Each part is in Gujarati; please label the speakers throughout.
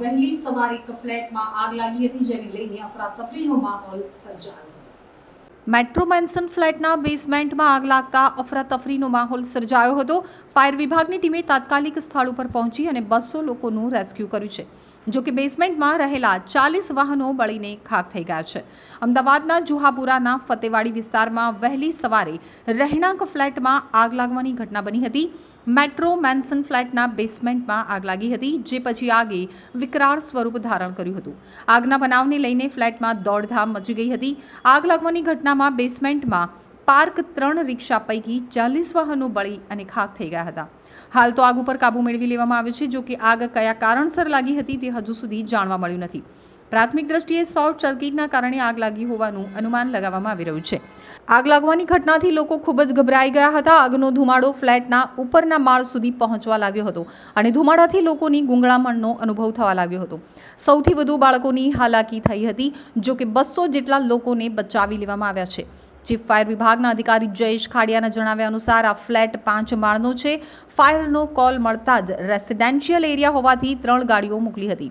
Speaker 1: વહેલી સવારે એક ફ્લેટમાં આગ લાગી હતી, જેને લઈને અફરાતફરીનો માહોલ સર્જાયો મેટ્રો મેન્સન ફ્લેટના બેઝમેન્ટમાં આગ લાગતા અફરાતફરીનો માહોલ સર્જાયો હતો. ફાયર વિભાગની ટીમે તાત્કાલિક સ્થળ ઉપર પહોંચી અને બસો લોકોનું રેસ્ક્યુ કર્યું છે. જો કે બેઝમેન્ટમાં રહેલા ચાલીસ વાહનો બળીને ખાક થઈ ગયા છે. અમદાવાદના જુહાપુરાના ફતેવાડી વિસ્તારમાં વહેલી સવારે રહેણાંક ફ્લેટમાં આગ લાગવાની ઘટના બની હતી. મેટ્રો મેન્સન ફ્લેટના બેસમેન્ટમાં આગ લાગી હતી, જે પછી આગે વિકરાળ સ્વરૂપ ધારણ કર્યું હતું. આગના બનાવને લઈને ફ્લેટમાં દોડધામ મચી ગઈ હતી. આગ લાગવાની ઘટનામાં બેસમેન્ટમાં પાર્ક ત્રણ રિક્ષા પૈકી ચાલીસ વાહનો બળી અને ખાક થઈ ગયા હતા. હાલ તો આગ ઉપર કાબૂ મેળવી લેવામાં આવ્યો છે, જો કે આગ કયા કારણસર લાગી હતી તે હજુ સુધી જાણવા મળ્યું નથી. પ્રાથમિક દ્રષ્ટિએ શોર્ટ સર્કિટના કારણે આગ લાગી હોવાનું અનુમાન લગાવવામાં આવી રહ્યું છે. આગ લાગવાની ઘટનાથી લોકો ખૂબ જ ગભરાઈ ગયા હતા. આગનો ધુમાડો ફ્લેટના ઉપરના માળ સુધી પહોંચવા લાગ્યો હતો અને ધુમાડાથી લોકોની ગુંગળામણનો અનુભવ થવા લાગ્યો હતો. સૌથી વધુ બાળકોની હાલાકી થઈ હતી જો કે બસો જેટલા લોકોને બચાવી લેવામાં આવ્યા છે. ચીફ ફાયર વિભાગના અધિકારી જયેશ ખાડિયાના જણાવ્યા અનુસાર આ ફ્લેટ પાંચ માળનો છે. ફાયરનો કોલ મળતા જ રેસિડેન્શિયલ એરિયા હોવાથી ત્રણ ગાડીઓ મોકલી હતી.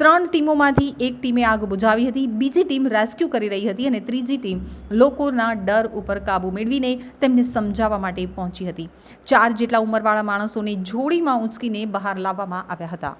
Speaker 1: ત્રણ ટીમોમાંથી એક ટીમે આગ બુઝાવી હતી, બીજી ટીમ રેસ્ક્યુ કરી રહી હતી અને ત્રીજી ટીમ લોકોના ડર ઉપર કાબૂ મેળવીને તેમને સમજાવવા માટે પહોંચી હતી. ચાર જેટલા ઉંમરવાળા માણસોને જોડીમાં ઉંચકીને બહાર લાવવામાં આવ્યા હતા.